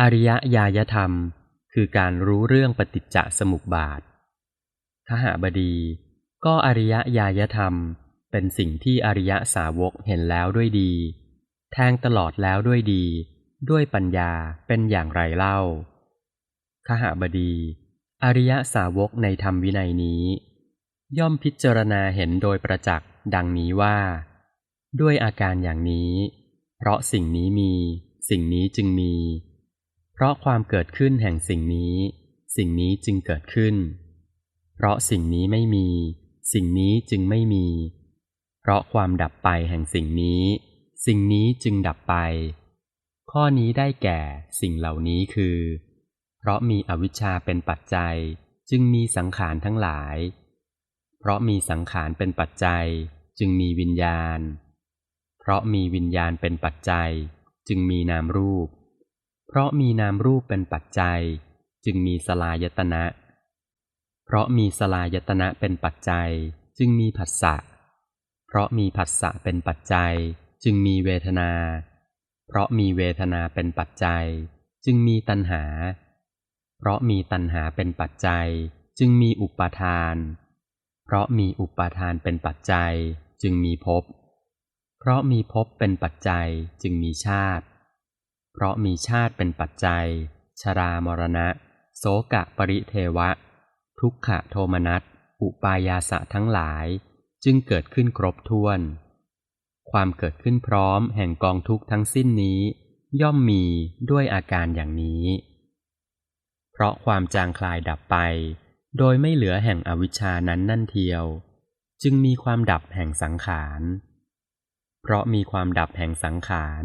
อริยญาณธรรม คือการรู้เรื่องปฏิจจสมุปบาทขหาบดี ก็อริยญาณธรรม เป็นสิ่งที่อริยสาวกเห็นแล้วด้วยดี แทงตลอดแล้วด้วยดี ด้วยปัญญาเป็นอย่างไรเล่าขหาบดี อริยสาวกในธรรมวินัยนี้ ย่อมพิจารณาเห็นโดยประจักษ์ดังนี้ว่า ด้วยอาการอย่างนี้ เพราะสิ่งนี้มี สิ่งนี้จึงมี เพราะความเกิดขึ้นแห่งสิ่งนี้ สิ่งนี้จึงเกิดขึ้น เพราะสิ่งนี้ไม่มี สิ่งนี้จึงไม่มี เพราะความดับไปแห่งสิ่งนี้ สิ่งนี้จึงดับไป ข้อนี้ได้แก่สิ่งเหล่านี้คือ เพราะมีอวิชชาเป็นปัจจัยจึงมีสังขารทั้งหลาย เพราะมีสังขารเป็นปัจจัย จึงมีวิญญาณ เพราะมีวิญญาณเป็นปัจจัย จึงมีนามรูป เพราะมีนามรูปเป็นปัจจัย จึงมีสลายตนะ เพราะมีสลายตนะเป็นปัจจัย จึงมีผัสสะ เพราะมีผัสสะเป็นปัจจัย จึงมีเวทนา เพราะมีเวทนาเป็นปัจจัย จึงมีตัณหา เพราะมีตัณหาเป็นปัจจัย จึงมีอุปาทาน เพราะมีอุปาทานเป็นปัจจัย จึงมีภพ เพราะมีภพเป็นปัจจัย จึงมีชาติ เพราะมีชาติเป็นปัจจัย ชรามรณะ โสกะปริเทวะ ทุกขะโทมนัส อุปายาสะทั้งหลาย จึงเกิดขึ้นครบถ้วน ความเกิดขึ้นพร้อมแห่งกองทุกข์ทั้งสิ้นนี้ ย่อมมีด้วยอาการอย่างนี้ เพราะความจางคลายดับไป โดยไม่เหลือแห่งอวิชชานั้นนั่นเทียว จึงมีความดับแห่งสังขาร เพราะมีความดับแห่งสังขาร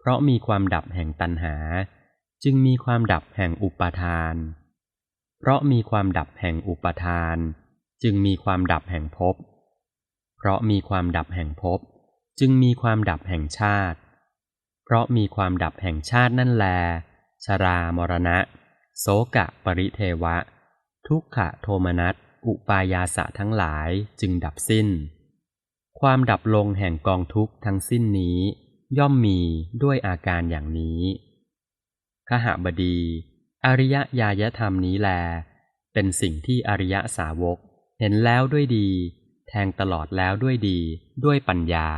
เพราะมีความดับแห่งตัณหา จึงมีความดับแห่งอุปาทาน เพราะมีความดับแห่งอุปาทาน จึงมีความดับแห่งภพ เพราะมีความดับแห่งภพ จึงมีความดับแห่งชาติ เพราะมีความดับแห่งชาตินั่นแล ชรามรณะ โสกะปริเทวะ ทุกขะโทมนัส อุปายาสะทั้งหลายจึงดับสิ้น ความดับลงแห่งกองทุกข์ทั้งสิ้นนี้ ย่อมมีด้วยอาการอย่างนี้ขหบดี อริยญาณธรรมนี้แล เป็นสิ่งที่อริยสาวก เห็นแล้วด้วยดี แทงตลอดแล้วด้วยดีด้วยปัญญา